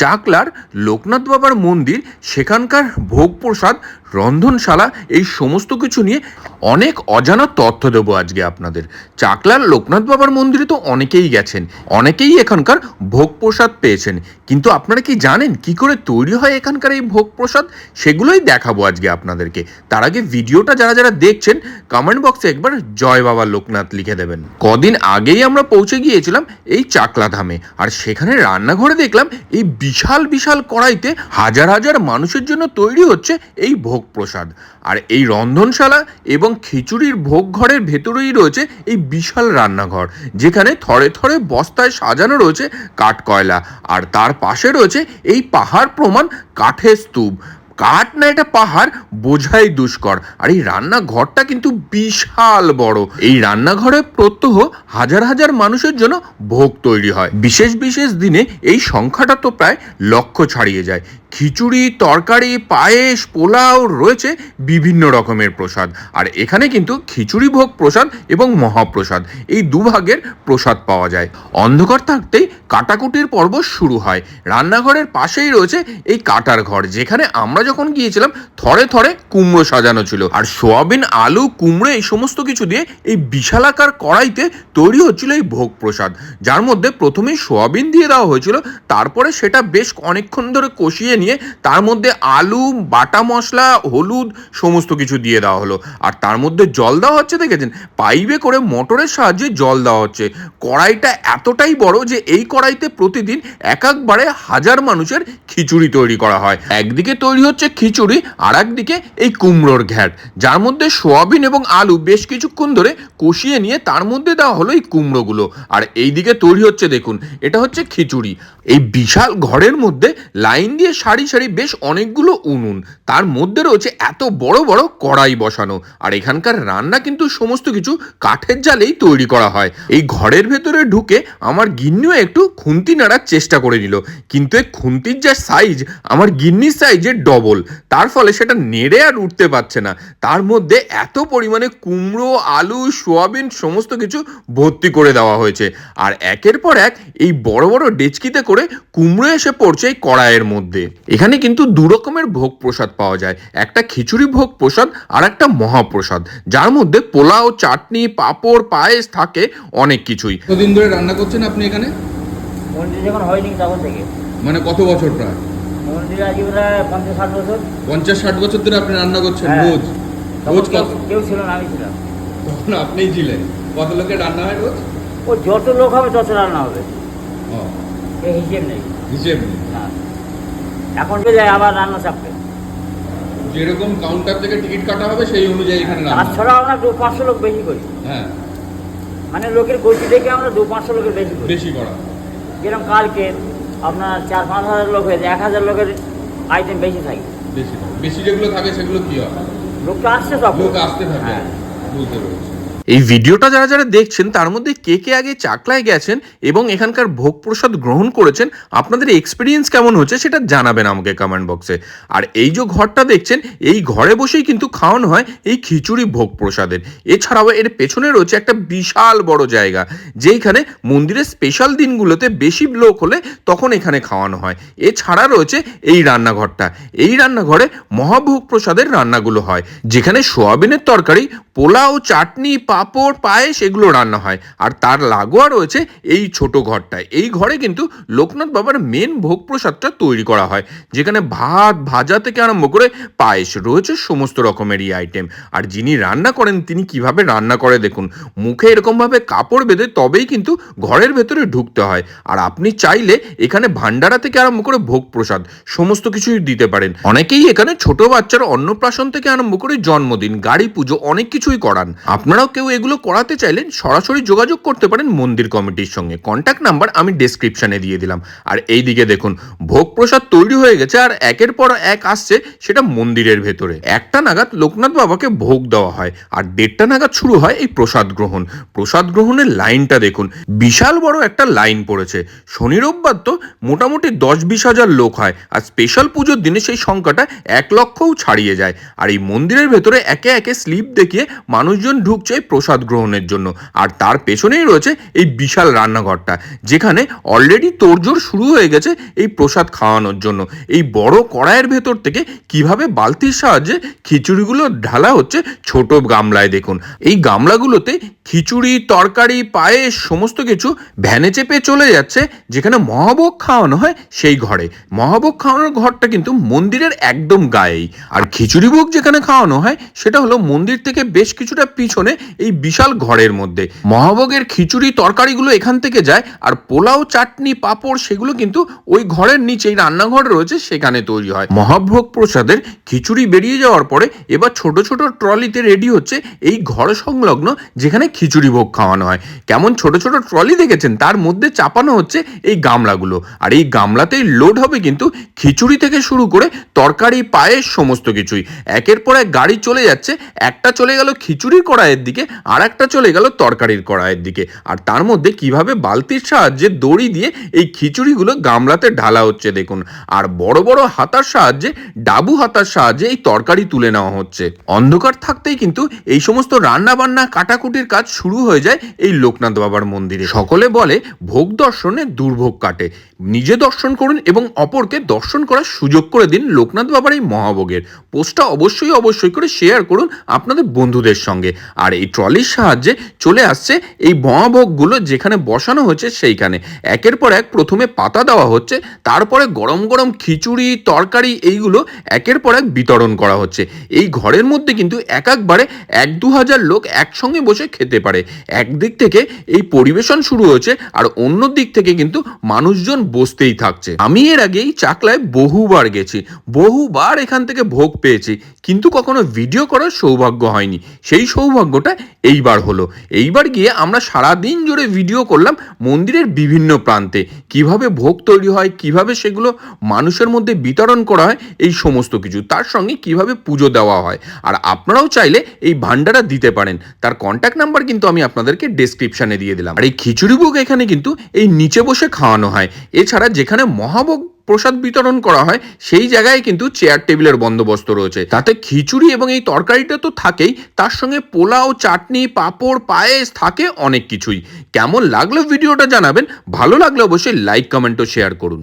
চাকলার লোকনাথ বাবার মন্দির, সেখানকার ভোগ প্রসাদ রন্ধনশালা, এই সমস্ত কিছু নিয়ে অনেক অজানা তথ্য দেবো আজকে আপনাদের। চাকলার লোকনাথ বাবার মন্দিরে তো অনেকেই গেছেন, অনেকেই এখানকার ভোগ প্রসাদ পেয়েছেন। কিন্তু আপনারা কি জানেন কি করে তৈরি হয় এখানকার এই ভোগ প্রসাদ সেগুলোই দেখাবো আজকে আপনাদেরকে। তার আগে ভিডিওটা যারা যারা দেখছেন কমেন্ট বক্সে একবার জয় বাবা লোকনাথ লিখে দেবেন। কদিন আগেই আমরা পৌঁছে গিয়েছিলাম এই চাকলা ধামে, আর সেখানে রান্নাঘরে দেখলাম এই বিশাল বিশাল কড়াইতে হাজার হাজার মানুষের জন্য তৈরি হচ্ছে এই ভোগ প্রসাদ। আর এই রন্ধনশালা এবং খিচুড়ির ভোগ ঘরের ভেতরেই রয়েছে এই বিশাল রান্নাঘর, যেখানে থরে থরে বস্তায় সাজানো রয়েছে কাঠ কয়লা আর তার পাশে রয়েছে এই পাহাড় প্রমাণ কাঠের স্তূপ। কাঠ না এটা পাহাড়? বোঝাই দুষ্কর। আর এই রান্নাঘরটা কিন্তু বিশাল বড়। এই রান্নাঘরে প্রত্যহ হাজার হাজার মানুষের জন্য ভোগ তৈরি হয়। বিশেষ বিশেষ দিনে এই সংখ্যাটা তো প্রায় লক্ষ ছাড়িয়ে যায়। খিচুড়ি, তরকারি, পায়েস, পোলাও রয়েছে বিভিন্ন রকমের প্রসাদ। আর এখানে কিন্তু খিচুড়ি ভোগ প্রসাদ এবং মহাপ্রসাদ এই দুভাগের প্রসাদ পাওয়া যায়। অন্ধকার থাকতেই কাটাকুটির পর্ব শুরু হয়। রান্নাঘরের পাশেই রয়েছে এই কাটার ঘর, যেখানে আমরা যখন গিয়েছিলাম, থরে থরে কুমড়ো সাজানো ছিল। আর সোয়াবিন, আলু, কুমড়ো এই সমস্ত কিছু দিয়ে এই বিশালাকার কড়াইতে তৈরি হচ্ছিল এই ভোগ প্রসাদ। যার মধ্যে প্রথমেই সোয়াবিন দিয়ে দেওয়া হয়েছিল, তারপরে সেটা বেশ অনেকক্ষণ ধরে কষিয়ে নিয়ে তার মধ্যে আলু, বাটা মশলা, হলুদ সমস্ত কিছু দিয়ে দেওয়া হলো। আর তার মধ্যে জল দেওয়া হচ্ছে, দেখেছেন? পাইপে করে মোটরের সাহায্যে জল দেওয়া হচ্ছে। কড়াইটা এতটাই বড় যে এই কড়াইতে প্রতিদিন এক একবারে হাজার মানুষের খিচুড়ি তৈরি করা হয়। একদিকে তৈরি হচ্ছে খিচুড়ি আর একদিকে এই কুমড়োর ঘ্যাট। যার মধ্যে সোয়াবিন এবং আলু বেশ কিছুক্ষণ ধরে কষিয়ে নিয়ে তার মধ্যে দেওয়া হলো এই কুমড়োগুলো। আর এই দিকে তৈরি হচ্ছে দেখুন, এটা হচ্ছে খিচুড়ি। এই বিশাল ঘরের মধ্যে লাইন দিয়ে সারি সারি বেশ অনেকগুলো উনুন। তার মধ্যে রয়েছে এত বড় বড় কড়াই বসানো। আর এখানকার রান্না কিন্তু সমস্ত কিছু কাঠের জালেই তৈরি করা হয়। এই ঘরের ভেতরে ঢুকে আমার গিন্নিও একটু খুন্তি নাড়ার চেষ্টা করে নিল। কিন্তু এই খুন্তির যা সাইজ আমার গিন্নির সাইজের ডবল তার ফলে সেটা নেড়ে আর উঠতে পারছে না। তার মধ্যে এত পরিমাণে কুমড়ো আলু সোয়াবিন সমস্ত কিছু ভর্তি করে দেওয়া হয়েছে। আর একের পর এক এই বড় বড় ডেচকিতে করে কুমড়ো এসে পড়ছে এই কড়াইয়ের মধ্যে। এখানে কিন্তু দু রকমের ভোগ প্রসাদ পাওয়া যায়। একটা খিচুড়ি ভোগ প্রসাদ আর একটা মহাপ্রসাদ। যার মধ্যে পোলাও চাটনি পাঁপড় পায়েস থাকে অনেক কিছুই। কতদিন ধরে রান্না করছেন আপনি এখানে? যখন হয়নি তখন থেকে। মানে কত বছর প্রায়? মন্দির আজকে প্রায় পঞ্চাশ ষাট বছর? পঞ্চাশ ষাট বছর ধরে আপনি রান্না করছেন হ্যাঁ। রোজ? রোজ কেউ- কত? কেউ ছিল না আমি ছিলাম। তখন আপনিই ছিলেন। কত লোকের রান্না হয় রোজ? ও যত লোক হবে তত রান্না হবে। ও, এই হিসেব নেই। হিসেব নেই। না এখন চলে যায় আবার রান্না চাপবে। যেরকম কাউন্টার থেকে টিকিট কাটা হবে সেই অনুযায়ী এখানে রান্না। তার হয়। ছাড়া আমরা দু পাঁচশো লোক বেশি করি। হ্যাঁ। মানে লোকের গতি দেখে আমরা দু পাঁচশো লোকের বেশি করি। বেশি করা। যেরকম কালকে আপনার চার পাঁচ হাজার লোক হয়েছে এক হাজার লোকের আইটেম বেশি থাকে। বেশি বেশি যেগুলো থাকে সেগুলো কি হয়? লোক আসছে সব। লোক আসতে থাকে। হ্যাঁ। বুঝতে পেরেছি। এই ভিডিওটা যারা যারা দেখছেন, তার মধ্যে কে কে আগে চাকলায় গেছেন এবং এখানকার ভোগ প্রসাদ গ্রহণ করেছেন, আপনাদের এক্সপিরিয়েন্স কেমন হচ্ছে সেটা জানাবেন আমাকে কমেন্ট বক্সে আর এই যে ঘরটা দেখছেন, এই ঘরে বসেই কিন্তু খাওয়ানো হয় এই খিচুড়ি ভোগ প্রসাদের। এছাড়াও এর পেছনে রয়েছে একটা বিশাল বড় জায়গা, যেইখানে মন্দিরের স্পেশাল দিনগুলোতে বেশি লোক হলে তখন এখানে খাওয়ানো হয়। এছাড়া রয়েছে এই রান্নাঘরটা। এই রান্নাঘরে মহাভোগ প্রসাদের রান্নাগুলো হয়, যেখানে সোয়াবিনের তরকারি, পোলাও, চাটনি পাঁপড়, পায়েস এগুলো রান্না হয়। আর তার লাগোয়া রয়েছে এই ছোট ঘরটায়। এই ঘরে কিন্তু লোকনাথ বাবার মেন ভোগ প্রসাদটা তৈরি করা হয়। যেখানে ভাত ভাজা থেকে আরম্ভ করে পায়েস রয়েছে সমস্ত রকমেরই আইটেম আর যিনি রান্না করেন, তিনি কীভাবে রান্না করে দেখুন। মুখে এরকমভাবে কাপড় বেঁধে তবেই কিন্তু ঘরের ভেতরে ঢুকতে হয়। আর আপনি চাইলে এখানে ভান্ডারা থেকে আরম্ভ করে ভোগ প্রসাদ সমস্ত কিছুই দিতে পারেন। অনেকেই এখানে ছোট বাচ্চার অন্নপ্রাশন থেকে আরম্ভ করে জন্মদিন গাড়ি পুজো অনেক কিছুই করান। আপনারাও কেউ এগুলো করাতে চাইলে সরাসরি যোগাযোগ করতে পারেন মন্দির কমিটির সঙ্গে। কন্ট্যাক্ট নাম্বার আমি ডেসক্রিপশনে দিয়ে দিলাম। আর এই দিকে দেখুন, ভোগ প্রসাদ তৈরি হয়ে গেছে আর একের পর এক আসছে সেটা মন্দিরের ভেতরে। একটা নাগাদ লোকনাথ বাবাকে ভোগ দেওয়া হয় আর দেড়টা নাগাদ শুরু হয় এই প্রসাদ গ্রহণ। প্রসাদ গ্রহণের লাইনটা দেখুন, বিশাল বড় একটা লাইন পড়েছে। শনি রোববার তো মোটামুটি দশ বিশ হাজার লোক হয় আর স্পেশাল পুজোর দিনে সেই সংখ্যাটা এক লক্ষও ছাড়িয়ে যায়। আর এই মন্দিরের ভেতরে একে একে স্লিপ দেখিয়ে মানুষজন ঢুকছে প্রসাদ গ্রহণের জন্য। আর তার পেছনেই রয়েছে এই বিশাল রান্নাঘরটা, যেখানে অলরেডি তোড়জোড় শুরু হয়ে গেছে এই প্রসাদ খাওয়ানোর জন্য। এই বড় কড়াইয়ের ভেতর থেকে কীভাবে বালতির সাহায্যে খিচুড়িগুলো ঢালা হচ্ছে ছোট গামলায় দেখুন। এই গামলাগুলোতে খিচুড়ি, তরকারি, পায়েস সমস্ত কিছু ভ্যানে চেপে চলে যাচ্ছে, যেখানে মহাভোগ খাওয়ানো হয় সেই ঘরে। মহাভোগ খাওয়ানোর ঘরটা কিন্তু মন্দিরের একদম গায়েই। আর খিচুড়ি ভোগ যেখানে খাওয়ানো হয়, সেটা হলো মন্দির থেকে বেশ কিছুটা পিছনে এই বিশাল ঘরের মধ্যে। মহাভোগের খিচুড়ি, তরকারিগুলো এখান থেকে যায় আর পোলাও, চাটনি, পাঁপড় সেগুলো কিন্তু ওই ঘরের নিচেই রান্নাঘর রয়েছে, সেখানে তৈরি হয়। মহাভোগ প্রসাদের খিচুড়ি বেরিয়ে যাওয়ার পরে এবার ছোট ছোট ট্রলিতে রেডি হচ্ছে এই ঘর সংলগ্ন যেখানে খিচুড়ি ভোগ খাওয়ানো হয়। কেমন ছোট ছোট ট্রলি দেখেছেন? তার মধ্যে চাপানো হচ্ছে এই গামলাগুলো। আর এই গামলাতেই লোড হবে কিন্তু খিচুড়ি থেকে শুরু করে তরকারি, পায়েস, সমস্ত কিছুই। একের পর এক গাড়ি চলে যাচ্ছে, একটা চলে গেল খিচুড়ির কড়াইয়ের দিকে আর একটা চলে গেল তরকারির কড়াইয়ের দিকে। আর তার মধ্যে কীভাবে বালতির সাহায্যে দড়ি দিয়ে এই খিচুড়িগুলো গামলাতে ঢালা হচ্ছে দেখুন। আর বড় বড় হাতার সাহায্যে, ডাবু হাতার সাহায্যে এই তরকারি তুলে নেওয়া হচ্ছে। অন্ধকার থাকতেই কিন্তু এই সমস্ত রান্না বান্না কাটাকুটির কাজ শুরু হয়ে যায় এই লোকনাথ বাবার মন্দিরে। সকলে বলে, ভোগ দর্শনে দুর্ভোগ কাটে। নিজে দর্শন করুন এবং অপরকে দর্শন করার সুযোগ করে দিন লোকনাথ বাবার এই মহাভোগের। পোস্টটা অবশ্যই অবশ্যই করে শেয়ার করুন আপনাদের বন্ধুদের সঙ্গে। আর এই ট্রলির সাহায্যে চলে আসছে এই মহাভোগগুলো যেখানে বসানো হয়েছে সেইখানে। একের পর এক প্রথমে পাতা দেওয়া হচ্ছে, তারপরে গরম গরম খিচুড়ি, তরকারি এইগুলো একের পর এক বিতরণ করা হচ্ছে। এই ঘরের মধ্যে কিন্তু এক একবারে এক দু হাজার লোক একসঙ্গে বসে খেতে পারে। একদিক থেকে এই পরিবেশন শুরু হয়েছে আর অন্য দিক থেকে কিন্তু মানুষজন বসতেই থাকছে। আমি এর আগে এই চাকলায় বহুবার গেছি, বহুবার এখান থেকে ভোগ পেয়েছি, কিন্তু কখনো ভিডিও করার সৌভাগ্য হয়নি। সেই সৌভাগ্যটা এইবার হলো। এইবার গিয়ে আমরা সারা দিন জুড়ে ভিডিও করলাম মন্দিরের বিভিন্ন প্রান্তে। কীভাবে ভোগ তৈরি হয়, কীভাবে সেগুলো মানুষের মধ্যে বিতরণ করা হয়, এই সমস্ত কিছু। তার সঙ্গে কীভাবে পুজো দেওয়া হয়। আর আপনারাও চাইলে এই ভান্ডারা দিতে পারেন। তার কন্ট্যাক্ট নাম্বার কিন্তু আমি আপনাদেরকে ডেসক্রিপশনে দিয়ে দিলাম। আর এই খিচুড়ি ভোগ এখানে কিন্তু এই নিচে বসে খাওয়ানো হয়। এছাড়া যেখানে মহাভোগ প্রসাদ বিতরণ করা হয়, সেই জায়গায় কিন্তু চেয়ার টেবিলের বন্দোবস্ত রয়েছে। তাতে খিচুড়ি এবং এই তরকারিটা তো থাকেই, তার সঙ্গে পোলাও, চাটনি, পাঁপড়, পায়েস থাকে অনেক কিছুই। কেমন লাগল ভিডিওটা জানাবেন, ভালো লাগলে অবশ্যই লাইক কমেন্ট ও শেয়ার করুন।